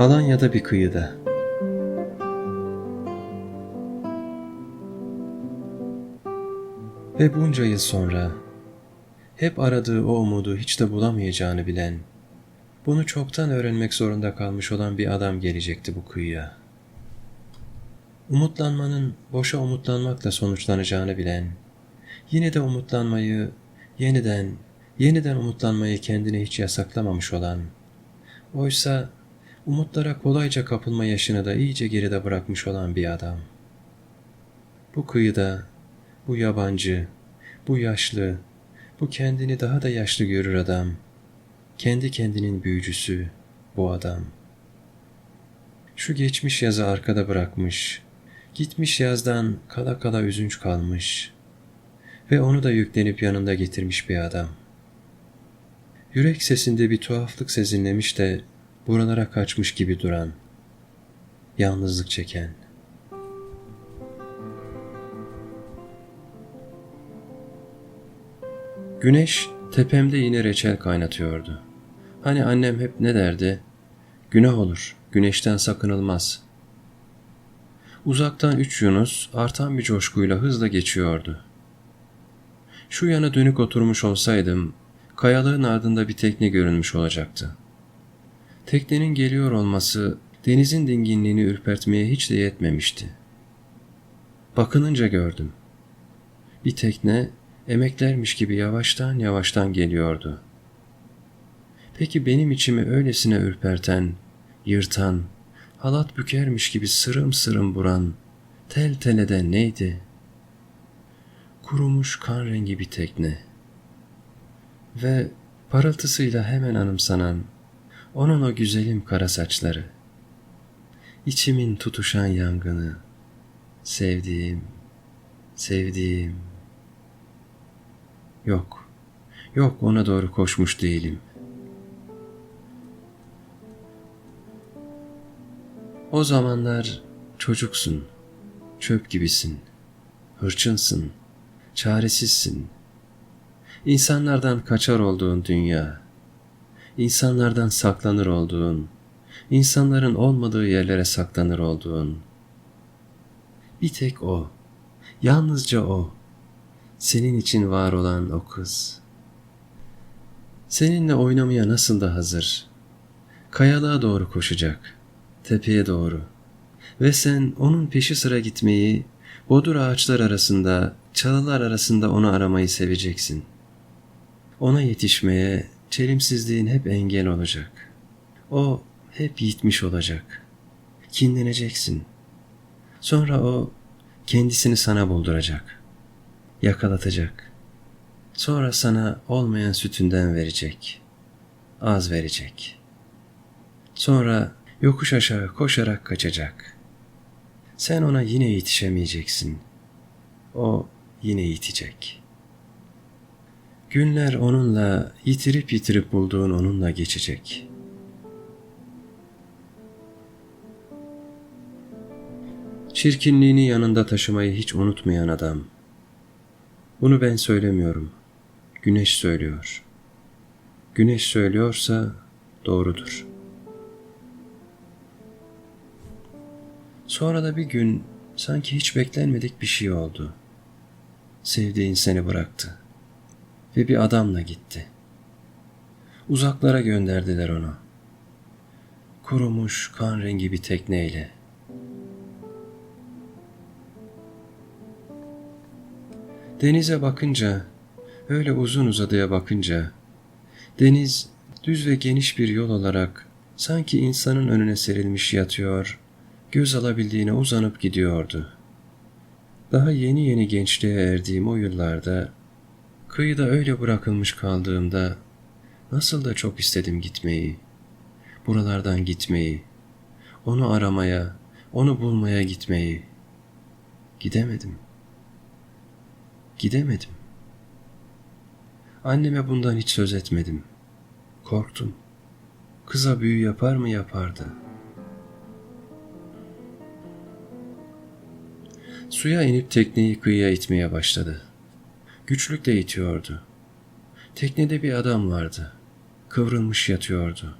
Alanya'da bir kıyıda. Ve bunca yıl sonra hep aradığı o umudu hiç de bulamayacağını bilen, bunu çoktan öğrenmek zorunda kalmış olan bir adam gelecekti bu kıyıya. Umutlanmanın boşa umutlanmakla sonuçlanacağını bilen, yine de umutlanmayı, yeniden, yeniden umutlanmayı kendine hiç yasaklamamış olan, oysa umutlara kolayca kapılma yaşını da iyice geride bırakmış olan bir adam. Bu kıyıda, bu yabancı, bu yaşlı, bu kendini daha da yaşlı görür adam, kendi kendinin büyücüsü bu adam. Şu geçmiş yazı arkada bırakmış, gitmiş yazdan kala kala üzünç kalmış ve onu da yüklenip yanında getirmiş bir adam. Yürek sesinde bir tuhaflık sezinlemiş de buralara kaçmış gibi duran, yalnızlık çeken. Güneş tepemde yine reçel kaynatıyordu. Hani annem hep ne derdi? Günah olur, güneşten sakınılmaz. Uzaktan üç Yunus artan bir coşkuyla hızla geçiyordu. Şu yana dönük oturmuş olsaydım, kayalığın ardında bir tekne görünmüş olacaktı. Teknenin geliyor olması denizin dinginliğini ürpertmeye hiç de yetmemişti. Bakınınca gördüm. Bir tekne emeklermiş gibi yavaştan yavaştan geliyordu. Peki benim içimi öylesine ürperten, yırtan, halat bükermiş gibi sırım sırım buran, tel tel eden neydi? Kurumuş kan rengi bir tekne. Ve parıltısıyla hemen anımsanan, onun o güzelim kara saçları. İçimin tutuşan yangını, sevdiğim, sevdiğim. Yok, yok ona doğru koşmuş değilim. O zamanlar çocuksun, çöp gibisin, hırçınsın, çaresizsin. İnsanlardan kaçar olduğun dünya, insanlardan saklanır olduğun, insanların olmadığı yerlere saklanır olduğun. Bir tek o, yalnızca o, senin için var olan o kız. Seninle oynamaya nasıl da hazır. Kayalığa doğru koşacak, tepeye doğru. Ve sen onun peşi sıra gitmeyi, bodur ağaçlar arasında, çalılar arasında onu aramayı seveceksin. Ona yetişmeye çelimsizliğin hep engel olacak. O hep yitmiş olacak. Kinleneceksin. Sonra o kendisini sana bulduracak. Yakalatacak. Sonra sana olmayan sütünden verecek. Az verecek. Sonra yokuş aşağı koşarak kaçacak. Sen ona yine yetişemeyeceksin. O yine yitecek. Günler onunla yitirip yitirip bulduğun onunla geçecek. Çirkinliğini yanında taşımayı hiç unutmayan adam. Bunu ben söylemiyorum. Güneş söylüyor. Güneş söylüyorsa doğrudur. Sonra da bir gün sanki hiç beklenmedik bir şey oldu. Sevdiğin seni bıraktı ve bir adamla gitti. Uzaklara gönderdiler onu. Kurumuş kan rengi bir tekneyle. Denize bakınca, öyle uzun uzadıya bakınca, deniz düz ve geniş bir yol olarak sanki insanın önüne serilmiş yatıyor, göz alabildiğine uzanıp gidiyordu. Daha yeni yeni gençliğe erdiğim o yıllarda, kıyıda öyle bırakılmış kaldığımda, nasıl da çok istedim gitmeyi, buralardan gitmeyi, onu aramaya, onu bulmaya gitmeyi. Gidemedim.'' Gidemedim. Anneme bundan hiç söz etmedim. Korktum. Kıza büyü yapar mı yapardı. Suya inip tekneyi kıyıya itmeye başladı. Güçlükle itiyordu. Teknede bir adam vardı. Kıvrılmış yatıyordu.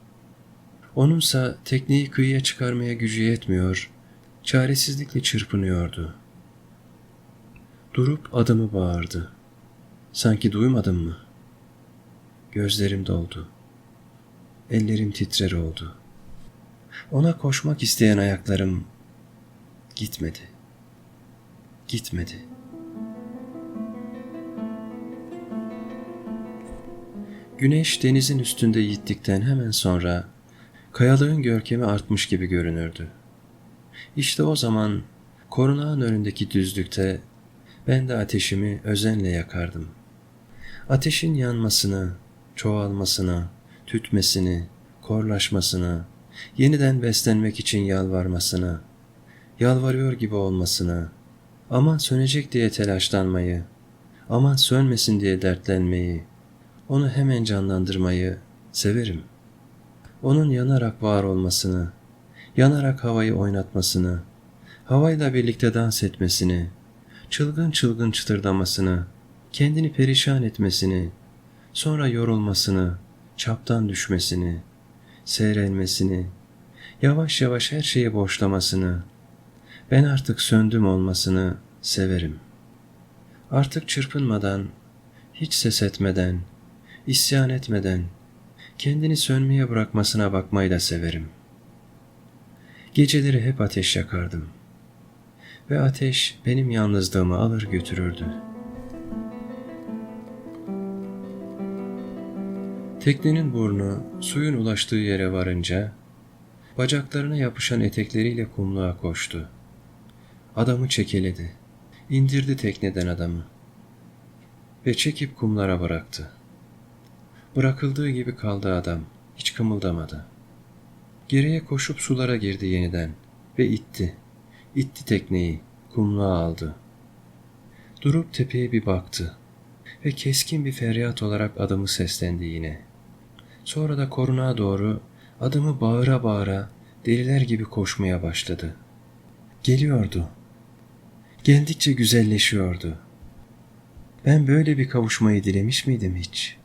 Onunsa tekneyi kıyıya çıkarmaya gücü yetmiyor, çaresizlikle çırpınıyordu. Durup adımı bağırdı. Sanki duymadın mı? Gözlerim doldu. Ellerim titrer oldu. Ona koşmak isteyen ayaklarım gitmedi. Gitmedi. Güneş denizin üstünde yittikten hemen sonra kayalığın görkemi artmış gibi görünürdü. İşte o zaman korunağın önündeki düzlükte ben de ateşimi özenle yakardım. Ateşin yanmasını, çoğalmasını, tütmesini, korlaşmasını, yeniden beslenmek için yalvarmasını, yalvarıyor gibi olmasını, aman sönecek diye telaşlanmayı, aman sönmesin diye dertlenmeyi, onu hemen canlandırmayı severim. Onun yanarak var olmasını, yanarak havayı oynatmasını, havayla birlikte dans etmesini, çılgın çılgın çıtırdamasını, kendini perişan etmesini, sonra yorulmasını, çaptan düşmesini, seyrelmesini, yavaş yavaş her şeyi boşlamasını, ben artık söndüm olmasını severim. Artık çırpınmadan, hiç ses etmeden, isyan etmeden, kendini sönmeye bırakmasına bakmayı da severim. Geceleri hep ateş yakardım. Ve ateş benim yalnızlığımı alır götürürdü. Teknenin burnu suyun ulaştığı yere varınca bacaklarına yapışan etekleriyle kumluğa koştu. Adamı çekeledi. İndirdi tekneden adamı. Ve çekip kumlara bıraktı. Bırakıldığı gibi kaldı adam. Hiç kımıldamadı. Geriye koşup sulara girdi yeniden ve itti. İtti tekneyi, kumluğa aldı. Durup tepeye bir baktı ve keskin bir feryat olarak adımı seslendi yine. Sonra da korunağa doğru adımı bağıra bağıra deliler gibi koşmaya başladı. Geliyordu. Geldikçe güzelleşiyordu. Ben böyle bir kavuşmayı dilemiş miydim hiç?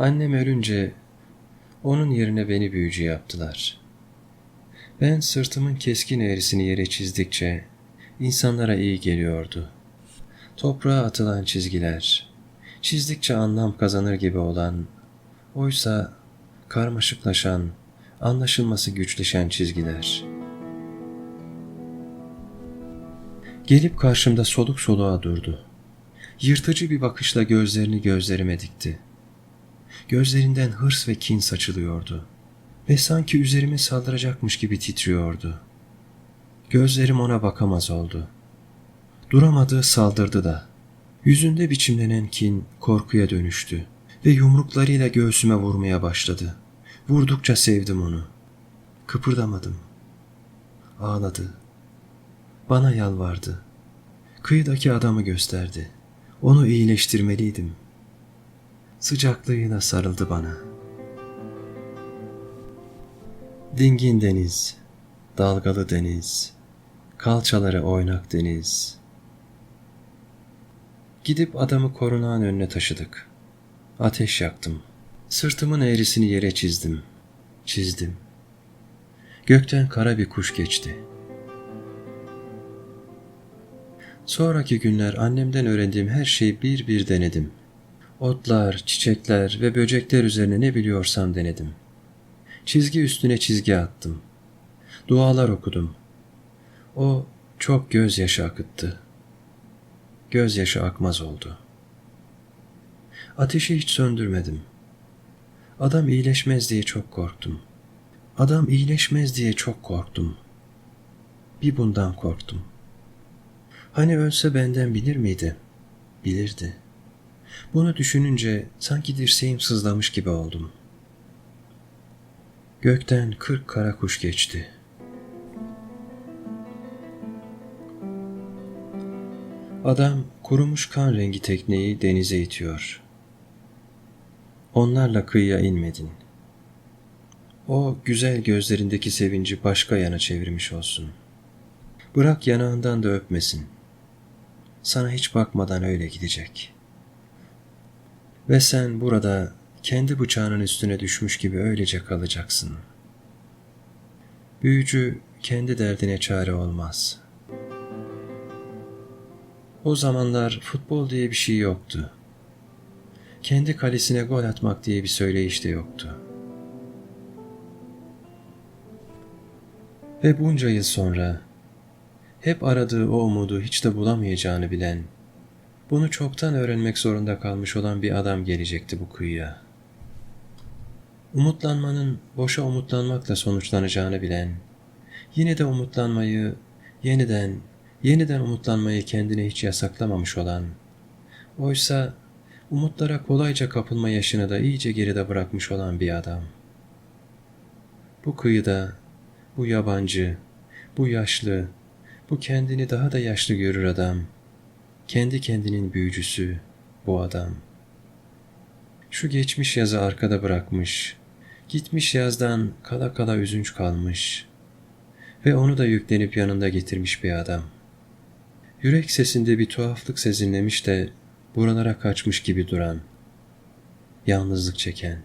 Annem ölünce onun yerine beni büyücü yaptılar. Ben sırtımın keskin eğrisini yere çizdikçe insanlara iyi geliyordu. Toprağa atılan çizgiler, çizdikçe anlam kazanır gibi olan, oysa karmaşıklaşan, anlaşılması güçleşen çizgiler. Gelip karşımda soluk soluğa durdu. Yırtıcı bir bakışla gözlerini gözlerime dikti. Gözlerinden hırs ve kin saçılıyordu ve sanki üzerime saldıracakmış gibi titriyordu. Gözlerim ona bakamaz oldu. Duramadı, saldırdı da. Yüzünde biçimlenen kin korkuya dönüştü ve yumruklarıyla göğsüme vurmaya başladı. Vurdukça sevdim onu. Kıpırdamadım. Ağladı. Bana yalvardı. Kıyıdaki adamı gösterdi. Onu iyileştirmeliydim. Sıcaklığıyla sarıldı bana. Dingin deniz, dalgalı deniz, kalçaları oynak deniz. Gidip adamı korunağın önüne taşıdık. Ateş yaktım. Sırtımın eğrisini yere çizdim. Çizdim. Gökten kara bir kuş geçti. Sonraki günler annemden öğrendiğim her şeyi bir bir denedim. Otlar, çiçekler ve böcekler üzerine ne biliyorsam denedim. Çizgi üstüne çizgi attım. Dualar okudum. O çok gözyaşı akıttı. Gözyaşı akmaz oldu. Ateşi hiç söndürmedim. Adam iyileşmez diye çok korktum. Adam iyileşmez diye çok korktum. Bir bundan korktum. Hani ölse benden bilir miydi? Bilirdi. Bunu düşününce sanki dirseğim sızlamış gibi oldum. Gökten kırk kara kuş geçti. Adam kurumuş kan rengi tekneyi denize itiyor. Onlarla kıyıya inmedin. O güzel gözlerindeki sevinci başka yana çevirmiş olsun. Bırak yanağından da öpmesin. Sana hiç bakmadan öyle gidecek.'' Ve sen burada kendi bıçağının üstüne düşmüş gibi öylece kalacaksın. Büyücü kendi derdine çare olmaz. O zamanlar futbol diye bir şey yoktu. Kendi kalesine gol atmak diye bir söyleyiş de yoktu. Ve bunca yıl sonra hep aradığı o umudu hiç de bulamayacağını bilen, bunu çoktan öğrenmek zorunda kalmış olan bir adam gelecekti bu kıyıya. Umutlanmanın boşa umutlanmakla sonuçlanacağını bilen, yine de umutlanmayı, yeniden, yeniden umutlanmayı kendine hiç yasaklamamış olan, oysa umutlara kolayca kapılma yaşını da iyice geride bırakmış olan bir adam. Bu kıyıda, bu yabancı, bu yaşlı, bu kendini daha da yaşlı görür adam, kendi kendinin büyücüsü, bu adam. Şu geçmiş yazı arkada bırakmış, gitmiş yazdan kala kala üzünç kalmış ve onu da yüklenip yanında getirmiş bir adam. Yürek sesinde bir tuhaflık sezinlemiş de buralara kaçmış gibi duran, yalnızlık çeken,